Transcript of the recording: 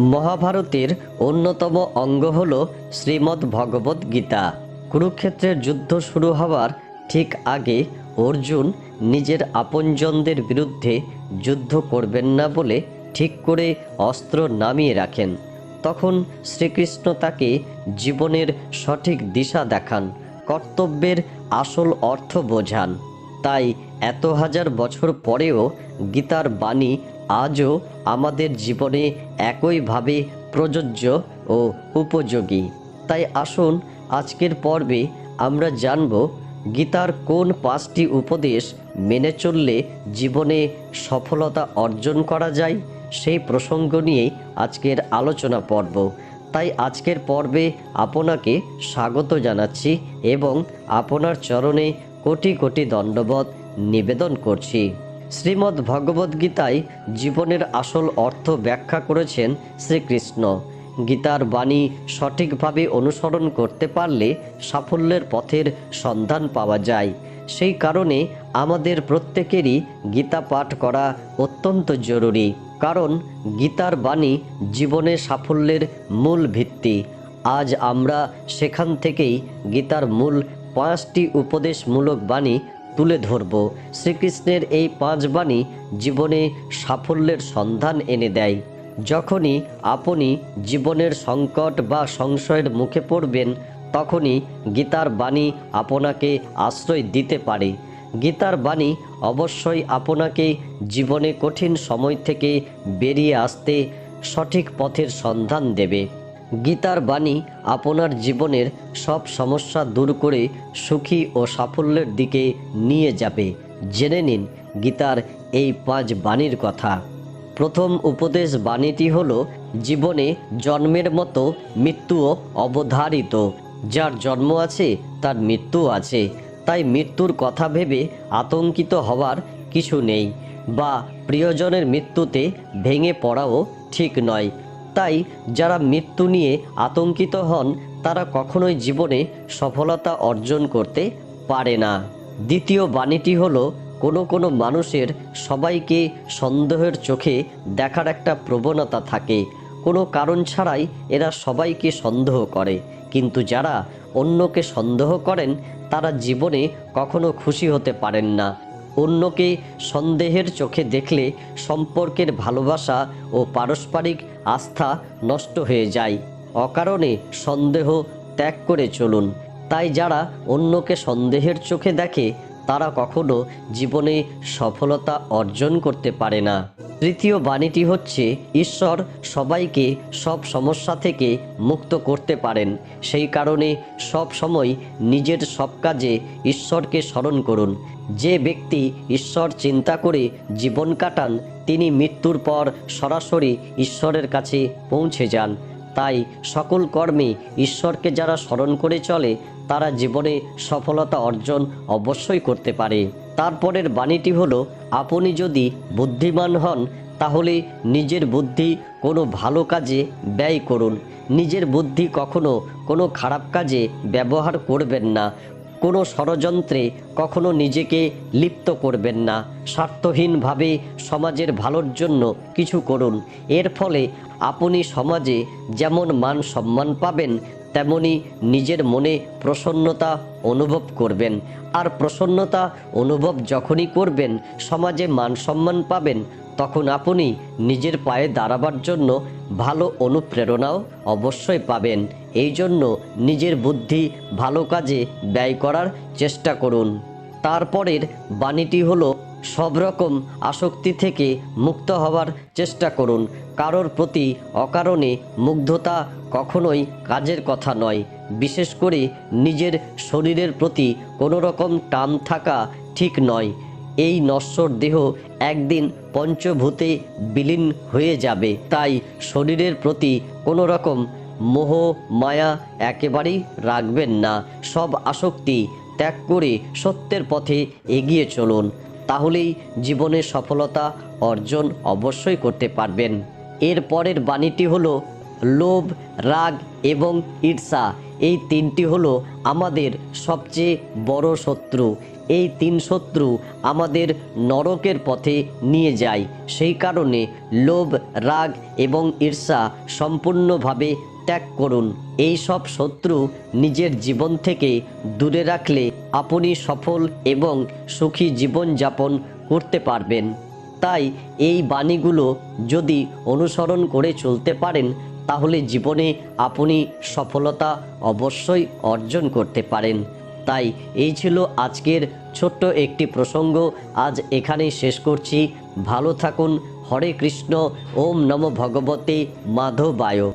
মহাভারতের অন্যতম অঙ্গ হল শ্রীমদ্ ভগবদ গীতা। কুরুক্ষেত্রের যুদ্ধ শুরু হওয়ার ঠিক আগে অর্জুন নিজের আপনজনদের বিরুদ্ধে যুদ্ধ করবেন না বলে ঠিক করে অস্ত্র নামিয়ে রাখেন। তখন শ্রীকৃষ্ণ তাকে জীবনের সঠিক দিশা দেখান, কর্তব্যের আসল অর্থ বোঝান। তাই এত হাজার বছর পরেও গীতার বাণী আজও আমাদের জীবনে একইভাবে প্রযোজ্য ও উপযোগী। তাই আসুন আজকের পর্বে আমরা জানব গীতার কোন পাঁচটি উপদেশ মেনে চললে জীবনে সফলতা অর্জন করা যায় সেই প্রসঙ্গ নিয়েই আজকের আলোচনা পর্ব। তাই আজকের পর্বে আপনাকে স্বাগত জানাচ্ছি এবং আপনার চরণে কোটি কোটি দণ্ডবত নিবেদন করছি। শ্রীমদ্ ভগবদ্গীতায় জীবনের আসল অর্থ ব্যাখ্যা করেছেন শ্রীকৃষ্ণ। গীতার বাণী সঠিকভাবে অনুসরণ করতে পারলে সাফল্যের পথের সন্ধান পাওয়া যায়। সেই কারণে আমাদের প্রত্যেকেরই গীতা পাঠ করা অত্যন্ত জরুরি। কারণ গীতার বাণী জীবনে সাফল্যের মূল ভিত্তি। আজ আমরা সেখান থেকেই গীতার মূল পাঁচটি উপদেশমূলক বাণী তুলে ধরব। শ্রীকৃষ্ণের এই পাঁচ বাণী জীবনে সাফল্যের সন্ধান এনে দেয়। যখনই আপনি জীবনের সংকট বা সংশয়ের মুখে পড়বেন, তখনই গীতার বাণী আপনাকে আশ্রয় দিতে পারে। গীতার বাণী অবশ্যই আপনাকে জীবনে কঠিন সময় থেকে বেরিয়ে আসতে সঠিক পথের সন্ধান দেবে। গীতার বাণী আপনার জীবনের সব সমস্যা দূর করে সুখী ও সাফল্যের দিকে নিয়ে যাবে। জেনে নিন গীতার এই পাঁচ বাণীর কথা। প্রথম উপদেশ বাণীটি হল, জীবনে জন্মের মতো মৃত্যুও অবধারিত। যার জন্ম আছে, তার মৃত্যু আছে। তাই মৃত্যুর কথা ভেবে আতঙ্কিত হওয়ার কিছু নেই বা প্রিয়জনের মৃত্যুতে ভেঙে পড়াও ঠিক নয়। তাই যারা মৃত্যু নিয়ে আতঙ্কিত হন, তারা কখনোই জীবনে সফলতা অর্জন করতে পারে না। দ্বিতীয় বাণীটি হলো, কোনো কোনো মানুষের সবাইকে সন্দেহের চোখে দেখার একটা প্রবণতা থাকে। কোনো কারণ ছাড়াই এরা সবাইকে সন্দেহ করে। কিন্তু যারা অন্যকে সন্দেহ করেন, তারা জীবনে কখনো খুশি হতে পারেন না। অন্যকে সন্দেহের চোখে দেখলে সম্পর্কের ভালোবাসা ও পারস্পরিক আস্থা নষ্ট হয়ে যায়। অকারণে সন্দেহ ত্যাগ করে চলুন। তাই যারা অন্যকে সন্দেহের চোখে দেখে, তারা কখনো জীবনে সফলতা অর্জন করতে পারে না। তৃতীয় বাণীটি হচ্ছে, ঈশ্বর সবাইকে সব সমস্যা থেকে মুক্ত করতে পারেন। সেই কারণে সব সময় নিজের সব কাজে ঈশ্বরকে স্মরণ করুন। যে ব্যক্তি ঈশ্বর চিন্তা করে জীবন কাটান, তিনি মৃত্যুর পর সরাসরি ঈশ্বরের কাছে পৌঁছে যান। তাই সকল কর্মে ঈশ্বরকে যারা স্মরণ করে চলে, তারা জীবনে সফলতা অর্জন অবশ্যই করতে পারে। তারপরের বাণীটি হলো আপনি যদি বুদ্ধিমান হন, তাহলে নিজের বুদ্ধি কোনো ভালো কাজে ব্যয় করুন। নিজের বুদ্ধি কখনো কোনো খারাপ কাজে ব্যবহার করবেন না। কোনো ষড়যন্ত্রে কখনো নিজেকে লিপ্ত করবেন না। স্বার্থহীনভাবে সমাজের ভালোর জন্য কিছু করুন। এর ফলে আপনি সমাজে যেমন মান সম্মান পাবেন তেমনি নিজের মনে প্রসন্নতা অনুভব করবেন। আর প্রসন্নতা অনুভব যখনই করবেন, সমাজে মান সম্মান পাবেন, তখন আপনি নিজের পায়ে দাঁড়াবার জন্য ভালো অনুপ্রেরণাও অবশ্যই পাবেন। এই জন্য নিজের বুদ্ধি ভালো কাজে ব্যয় করার চেষ্টা করুন। তারপরের বাণীটি হলো সব রকম আসক্তি থেকে মুক্ত হওয়ার চেষ্টা করুন। কারোর প্রতি অকারণে মুগ্ধতা কখনোই কাজের কথা নয়। বিশেষ করে নিজের শরীরের প্রতি কোনো রকম টান থাকা ঠিক নয়। এই নশ্বর দেহ একদিন পঞ্চভূতে বিলীন হয়ে যাবে। তাই শরীরের প্রতি কোনো রকম মোহ, মায়া একেবারেই রাখবেন না। সব আসক্তি ত্যাগ করে সত্যের পথে এগিয়ে চলুন। তাহলেই জীবনে সফলতা অর্জন অবশ্যই করতে পারবেন। এর পরের বাণীটি হলো, লোভ, রাগ এবং ঈর্ষা। এই তিনটি হলো আমাদের সবচেয়ে বড় শত্রু। এই তিন শত্রু আমাদের নরকের পথে নিয়ে যায়। সেই কারণে লোভ, রাগ এবং ঈর্ষা সম্পূর্ণভাবে ত্যাগ করুন। এই সব শত্রু নিজের জীবন থেকে দূরে রাখলে আপনি সফল এবং সুখী জীবনযাপন করতে পারবেন। তাই এই বাণীগুলো যদি অনুসরণ করে চলতে পারেন, তাহলে জীবনে আপনি সফলতা অবশ্যই অর্জন করতে পারেন। তাই এই ছিল আজকের ছোট্ট একটি প্রসঙ্গ। আজ এখানেই শেষ করছি। ভালো থাকুন। হরে কৃষ্ণ। ওম নম ভগবতে মাধবায়।